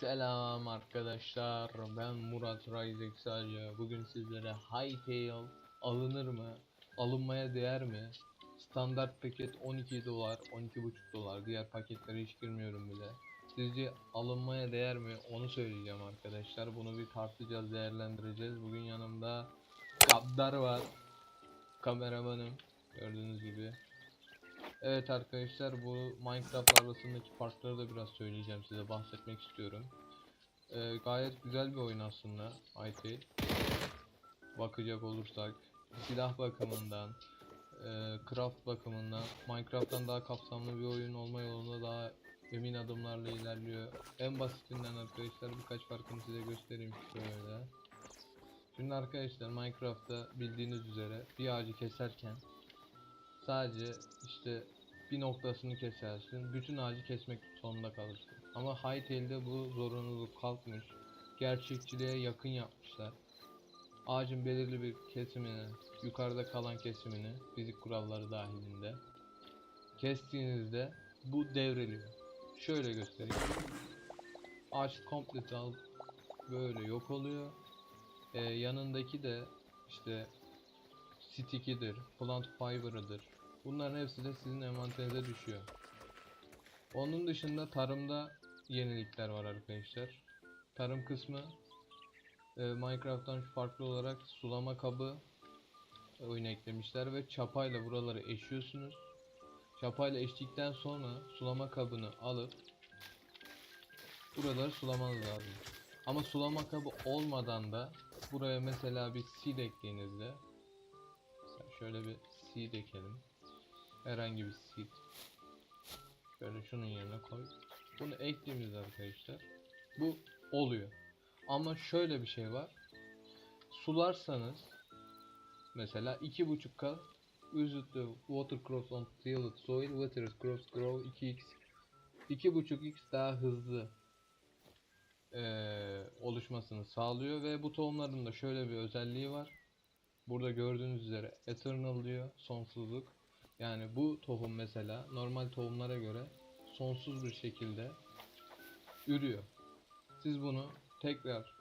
Selam arkadaşlar. Ben Murat Raizek sadece. Bugün sizlere Hytale alınır mı? Alınmaya değer mi? Standart paket 12 dolar, 12,5 dolar. Diğer paketlere hiç girmiyorum bile. Sizce alınmaya değer mi? Onu söyleyeceğim arkadaşlar. Bunu bir tartacağız, değerlendireceğiz. Bugün yanımda Gaddar var. Kameramanım. Gördüğünüz gibi. Evet arkadaşlar bu Minecraft arasındaki farkları da biraz söyleyeceğim size bahsetmek istiyorum. Ee, gayet güzel bir oyun aslında IT. Bakacak olursak silah bakımından, e, craft bakımından Minecraft'tan daha kapsamlı bir oyun olma yolunda daha emin adımlarla ilerliyor. En basitinden arkadaşlar birkaç farkını size göstereyim şöyle. Şimdi arkadaşlar Minecraft'ta bildiğiniz üzere bir ağacı keserken Sadece işte bir noktasını kesersin. Bütün ağacı kesmek zorunda kalırsın. Ama Hytale'de bu zorunluluk kalkmış. Gerçekçiliğe yakın yapmışlar. Ağacın belirli bir kesimini, yukarıda kalan kesimini fizik kuralları dahilinde kestiğinizde bu devriliyor. Şöyle göstereyim. Ağaç komple dal böyle yok oluyor. Ee, yanındaki de işte stickidir, plant fiber'ıdır. Bunların hepsi de sizin envanterinize düşüyor. Onun dışında tarımda yenilikler var arkadaşlar. Tarım kısmı e, Minecraft'tan farklı olarak sulama kabı oyuna eklemişler ve çapayla buraları eşiyorsunuz. Çapayla eştikten sonra sulama kabını alıp buraları sulamanız lazım. Ama sulama kabı olmadan da buraya mesela bir seed ektiğinizde şöyle bir seed ekelim. Herhangi bir seed. Şöyle şunun yerine koy. Bunu ektiğimizde arkadaşlar bu oluyor. Ama şöyle bir şey var. Sularsanız mesela 2.5K visit the water crops on tilled soil water crops grow 2x 2.5x daha hızlı eee, oluşmasını sağlıyor ve bu tohumların da şöyle bir özelliği var. Burada gördüğünüz üzere eternal diyor sonsuzluk. Yani bu tohum mesela normal tohumlara göre sonsuz bir şekilde ürüyor. Siz bunu tekrar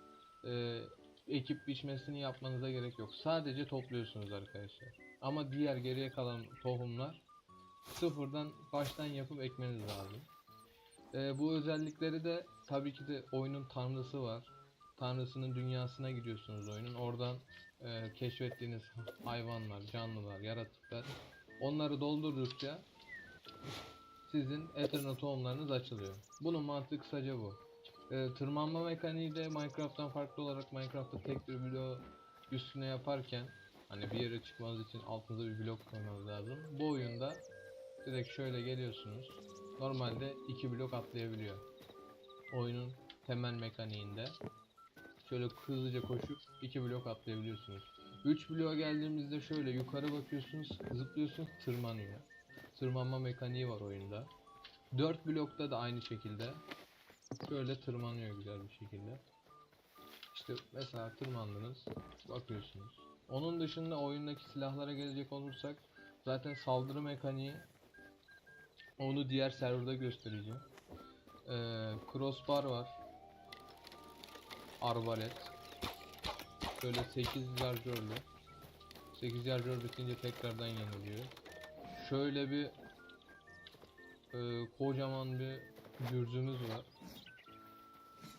e, ekip biçmesini yapmanıza gerek yok. Sadece topluyorsunuz arkadaşlar. Ama diğer geriye kalan tohumlar sıfırdan baştan yapıp ekmeniz lazım. E, bu özellikleri de tabii ki de oyunun tanrısı var. Tanrısının dünyasına gidiyorsunuz oyunun. Oradan e, keşfettiğiniz hayvanlar, canlılar, yaratıklar onları doldurdukça sizin Eternal tohumlarınız açılıyor. Bunun mantığı kısaca bu. E, tırmanma mekaniği de Minecraft'tan farklı olarak Minecraft'ta tek bir bloğu üstüne yaparken hani bir yere çıkmanız için altınıza bir blok koymanız lazım. Bu oyunda direkt şöyle geliyorsunuz. Normalde iki blok atlayabiliyor. Oyunun temel mekaniğinde şöyle hızlıca koşup iki blok atlayabiliyorsunuz. 3 bloğa geldiğimizde şöyle yukarı bakıyorsunuz, zıplıyorsunuz, tırmanıyor. Tırmanma mekaniği var oyunda. 4 blokta da aynı şekilde şöyle tırmanıyor güzel bir şekilde. İşte mesela tırmandınız, bakıyorsunuz. Onun dışında oyundaki silahlara gelecek olursak zaten saldırı mekaniği onu diğer serverda göstereceğim. Ee, crossbar var arbalet. Şöyle 8 yarjörlü. 8 yarjör bitince tekrardan yeniliyor. Şöyle bir e, kocaman bir gürzümüz var.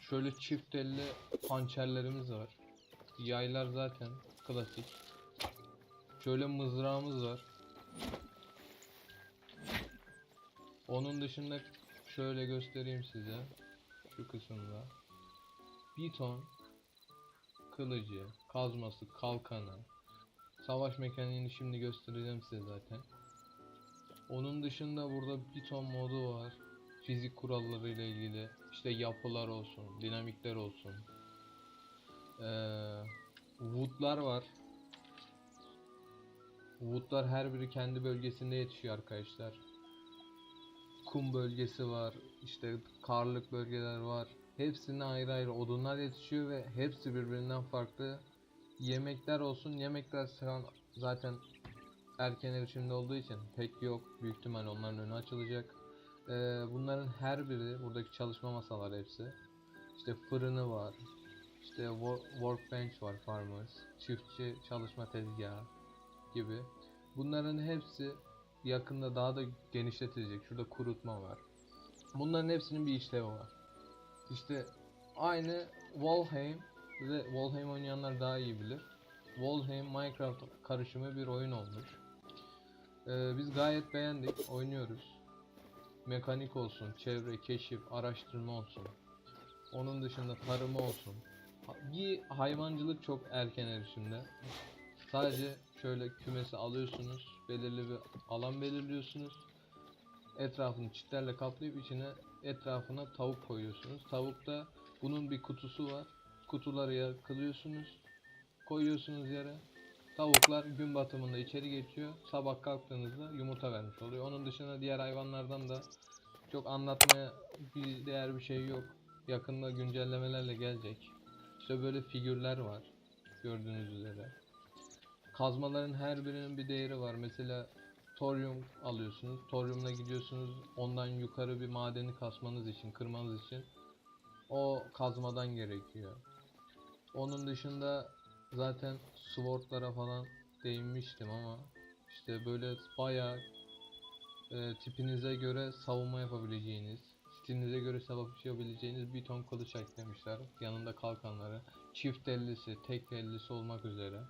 Şöyle çift elle hançerlerimiz var. Yaylar zaten klasik. Şöyle mızrağımız var. Onun dışında şöyle göstereyim size şu kısımda bir ton kılıcı, kazması, kalkanı, savaş mekaniğini şimdi göstereceğim size zaten. Onun dışında burada bir ton modu var. Fizik kuralları ile ilgili işte yapılar olsun, dinamikler olsun. Ee, woodlar var. Woodlar her biri kendi bölgesinde yetişiyor arkadaşlar. Kum bölgesi var, işte karlık bölgeler var. Hepsine ayrı ayrı odunlar yetişiyor ve hepsi birbirinden farklı. Yemekler olsun. Yemekler şu zaten erken erişimde olduğu için pek yok. Büyük ihtimal onların önü açılacak. Ee, bunların her biri buradaki çalışma masaları hepsi. işte fırını var, işte wo- workbench var farmers, çiftçi çalışma tezgahı gibi. Bunların hepsi yakında daha da genişletilecek. Şurada kurutma var. Bunların hepsinin bir işlevi var. İşte aynı Valheim ve Valheim oynayanlar daha iyi bilir. Valheim Minecraft karışımı bir oyun olmuş. Ee, biz gayet beğendik, oynuyoruz. Mekanik olsun, çevre, keşif, araştırma olsun. Onun dışında tarımı olsun. Bir hayvancılık çok erken erişimde. Sadece şöyle kümesi alıyorsunuz, belirli bir alan belirliyorsunuz. Etrafını çitlerle kaplayıp içine etrafına tavuk koyuyorsunuz. Tavukta bunun bir kutusu var. Kutuları yakılıyorsunuz. Koyuyorsunuz yere. Tavuklar gün batımında içeri geçiyor. Sabah kalktığınızda yumurta vermiş oluyor. Onun dışında diğer hayvanlardan da çok anlatmaya bir değer bir şey yok. Yakında güncellemelerle gelecek. İşte böyle figürler var. Gördüğünüz üzere. Kazmaların her birinin bir değeri var. Mesela toryum alıyorsunuz. Toryumla gidiyorsunuz. Ondan yukarı bir madeni kasmanız için, kırmanız için o kazmadan gerekiyor. Onun dışında zaten swordlara falan değinmiştim ama işte böyle bayağı e, tipinize göre savunma yapabileceğiniz, stilinize göre savaşabileceğiniz bir ton kılıç eklemişler. Yanında kalkanları, çift ellisi, tek ellisi olmak üzere.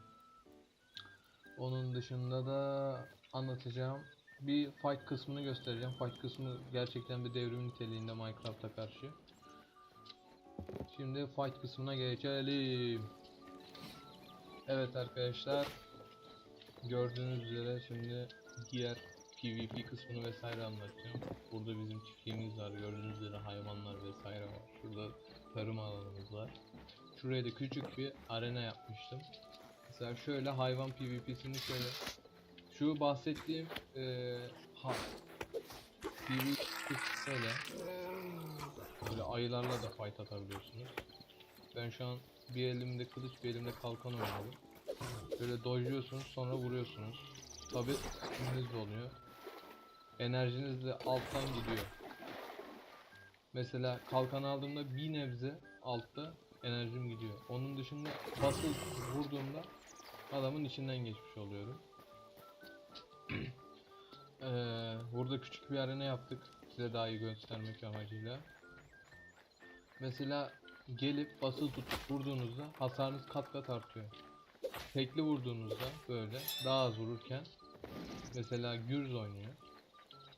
Onun dışında da anlatacağım bir fight kısmını göstereceğim. Fight kısmı gerçekten bir devrim niteliğinde Minecraft'a karşı. Şimdi fight kısmına geçelim. Evet arkadaşlar. Gördüğünüz üzere şimdi diğer PvP kısmını vesaire anlatacağım. Burada bizim çiftliğimiz var. Gördüğünüz üzere hayvanlar vesaire var. Şurada tarım alanımız var. Şuraya da küçük bir arena yapmıştım. Mesela şöyle hayvan PvP'sini şöyle. Şu bahsettiğim eee ha PvP şöyle. Böyle ayılarla da fight atabiliyorsunuz. Ben şu an bir elimde kılıç bir elimde kalkan oynuyorum. Böyle dojluyorsunuz sonra vuruyorsunuz. Tabi üstünüz oluyor. Enerjiniz de alttan gidiyor. Mesela kalkan aldığımda bir nebze altta enerjim gidiyor. Onun dışında basılı vurduğumda adamın içinden geçmiş oluyorum. Eee, burada küçük bir arena yaptık. Size daha iyi göstermek amacıyla. Mesela gelip basılı tutup vurduğunuzda hasarınız kat kat artıyor. Tekli vurduğunuzda böyle daha az vururken mesela Gürz oynuyor.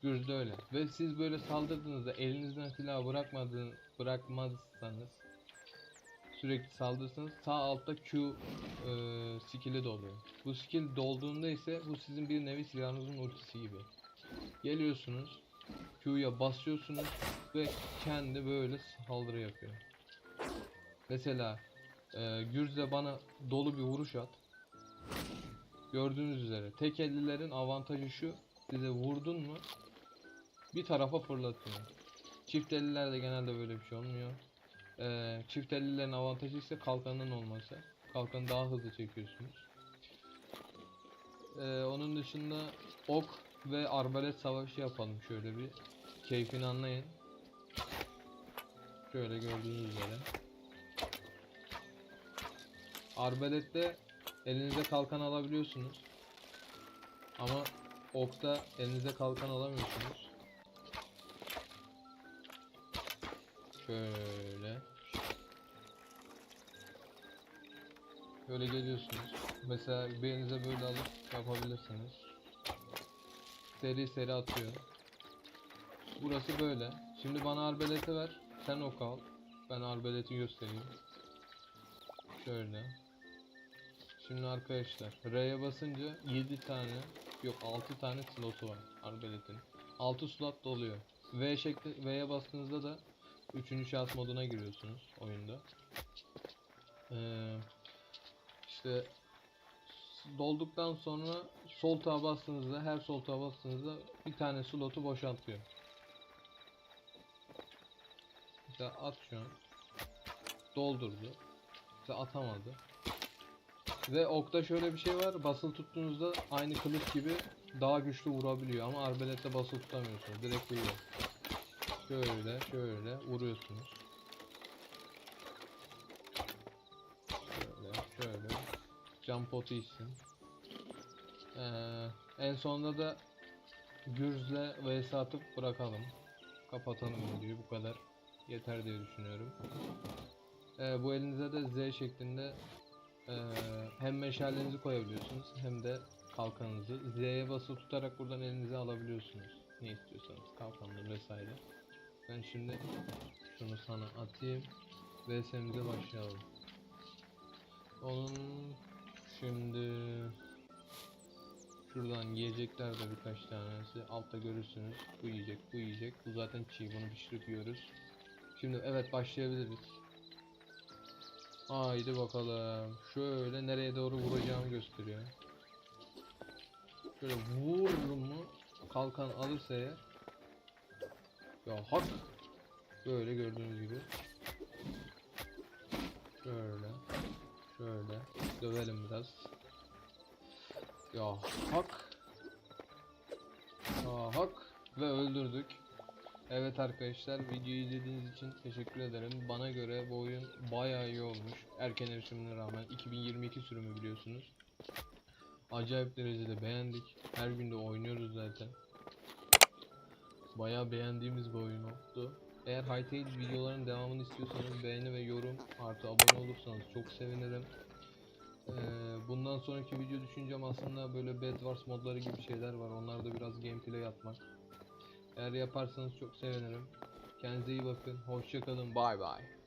Gürz de öyle. Ve siz böyle saldırdığınızda elinizden silah bırakmadığın bırakmazsanız sürekli saldırırsanız sağ altta Q e, skill'i doluyor. Bu skill dolduğunda ise bu sizin bir nevi silahınızın ultisi gibi. Geliyorsunuz Q'ya basıyorsunuz ve kendi böyle saldırı yapıyor. Mesela e, Gürze bana dolu bir vuruş at. Gördüğünüz üzere tek ellilerin avantajı şu. Size vurdun mu bir tarafa fırlatıyor. Çift ellilerde genelde böyle bir şey olmuyor. E, çift ellilerin avantajı ise kalkanın olması. Kalkanı daha hızlı çekiyorsunuz. E, onun dışında ok ve arbalet savaşı yapalım şöyle bir. Keyfini anlayın. Şöyle gördüğünüz üzere. Arbelette elinize kalkan alabiliyorsunuz. Ama okta elinize kalkan alamıyorsunuz. Şöyle. Böyle geliyorsunuz. Mesela bir elinize böyle alıp yapabilirsiniz. Seri seri atıyor. Burası böyle. Şimdi bana arbeleti ver. Sen ok al. Ben arbeleti göstereyim. Şöyle. Şimdi arkadaşlar R'ye basınca 7 tane yok 6 tane slotu var arbeletin. 6 slot doluyor. V şekli V'ye bastığınızda da 3. şahıs moduna giriyorsunuz oyunda. Ee, işte dolduktan sonra sol tağa bastığınızda her sol tağa bastığınızda bir tane slotu boşaltıyor. Mesela at şu an. Doldurdu. Mesela atamadı. Ve okta şöyle bir şey var. Basılı tuttuğunuzda aynı kılıç gibi daha güçlü vurabiliyor ama arbelette basılı tutamıyorsunuz. Direkt vuruyor. Şöyle şöyle vuruyorsunuz. Şöyle şöyle. Can potu içsin. Ee, en sonunda da Gürz'le vs atıp bırakalım. Kapatalım videoyu bu kadar yeter diye düşünüyorum. Ee, bu elinize de Z şeklinde e, hem meşalenizi koyabiliyorsunuz hem de kalkanınızı. Z'ye basılı tutarak buradan elinize alabiliyorsunuz. Ne istiyorsanız kalkanları vesaire. Ben şimdi şunu sana atayım. VS'mize başlayalım. Onun şimdi şuradan yiyecekler de birkaç tanesi altta görürsünüz. Bu yiyecek, bu yiyecek. Bu zaten çiğ. Bunu pişirip yiyoruz. Şimdi evet başlayabiliriz. Haydi bakalım. Şöyle nereye doğru vuracağımı gösteriyor. Şöyle vur mu kalkan alırsa eğer ya hak böyle gördüğünüz gibi şöyle şöyle dövelim biraz ya hak ya hak ve öldürdük Evet arkadaşlar videoyu izlediğiniz için teşekkür ederim. Bana göre bu oyun bayağı iyi olmuş. Erken erişimine rağmen 2022 sürümü biliyorsunuz. Acayip derecede beğendik. Her gün de oynuyoruz zaten. Bayağı beğendiğimiz bir oyun oldu. Eğer Hytale videoların devamını istiyorsanız beğeni ve yorum artı abone olursanız çok sevinirim. Ee, bundan sonraki video düşüncem aslında böyle Bed Wars modları gibi şeyler var. Onlarda biraz gameplay yapmak. Eğer yaparsanız çok sevinirim. Kendinize iyi bakın. Hoşçakalın. Bay bay.